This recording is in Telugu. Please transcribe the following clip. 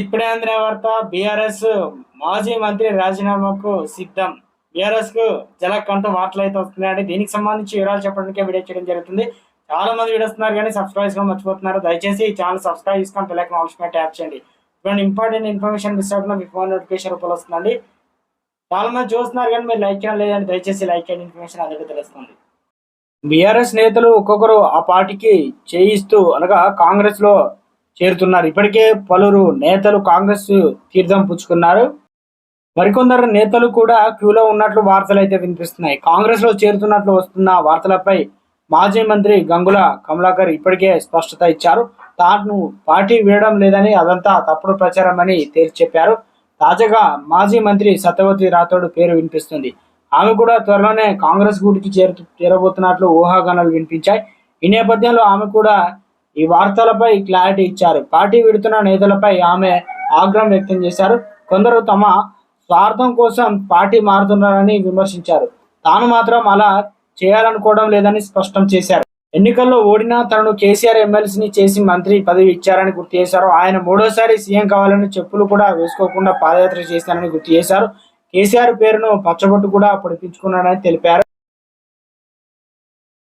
ఇప్పుడే అందిన వార్త బీఆర్ఎస్ మాజీ మంత్రి రాజీనామాకు సిద్ధం. బీఆర్ఎస్కు అంటూ వార్తలు అయితే వస్తున్నాయండి. దీనికి సంబంధించి వివరాలు చెప్పడానికి వీడియో చేయడం జరుగుతుంది. చాలా మంది వీడియోస్తున్నారు కానీ సబ్స్క్రైబ్ చేసుకోవడం మర్చిపోతున్నారు. దయచేసి ఈ ఛానల్ సబ్స్క్రైబ్ చేసుకొని పిల్లలకి ఆప్షన్ ట్యాప్ చేయండి. ఇప్పుడు ఇంపార్టెంట్ ఇన్ఫర్మేషన్ మిస్ అవ్వకుండా మీ ఫోన్ నోటిఫికేషన్ రూపంలో వస్తుందండి. చాలా మంది చూస్తున్నారు కానీ మీరు లైక్ చేయడం లేదండి. దయచేసి లైక్ చేయండి. ఇన్ఫర్మేషన్ అందరికీ తెలుస్తుంది. బీఆర్ఎస్ నేతలు ఒక్కొక్కరు ఆ పార్టీకి చేయిస్తూ అనగా కాంగ్రెస్లో చేరుతున్నారు. ఇప్పటికే పలువురు నేతలు కాంగ్రెస్ తీర్థం పుచ్చుకున్నారు. మరికొందరు నేతలు కూడా క్యూలో ఉన్నట్లు వార్తలు అయితే వినిపిస్తున్నాయి. కాంగ్రెస్లో చేరుతున్నట్లు వస్తున్న వార్తలపై మాజీ మంత్రి గంగుల కమలాకర్ ఇప్పటికే స్పష్టత ఇచ్చారు. తాను పార్టీ వీడడం లేదని అదంతా తప్పుడు ప్రచారం అని తేల్చి చెప్పారు. తాజాగా మాజీ మంత్రి సత్యవతి రాథోడ్ పేరు వినిపిస్తుంది. ఆమె కూడా త్వరలోనే కాంగ్రెస్ గూటికి చేరు చేరబోతున్నట్లు ఊహాగానాలు వినిపించాయి. ఈ నేపథ్యంలో ఆమె కూడా ఈ వార్తలపై క్లారిటీ ఇచ్చారు. పార్టీ విడుతున్న నేతలపై ఆమె ఆగ్రహం వ్యక్తం చేశారు. కొందరు తమ స్వార్థం కోసం పార్టీ మారుతున్నారని విమర్శించారు. తాను మాత్రం అలా చేయాలనుకోవడం లేదని స్పష్టం చేశారు. ఎన్నికల్లో ఓడినా తనను కేసీఆర్ ఎమ్మెల్సీని చేసి మంత్రి పదవి ఇచ్చారని గుర్తు చేశారు. ఆయన మూడోసారి సీఎం కావాలని చెప్పులు కూడా వేసుకోకుండా పాదయాత్ర చేశారని గుర్తు చేశారు. కేసీఆర్ పేరును పచ్చబొట్టు కూడా పొడిపించుకున్నాడని తెలిపారు.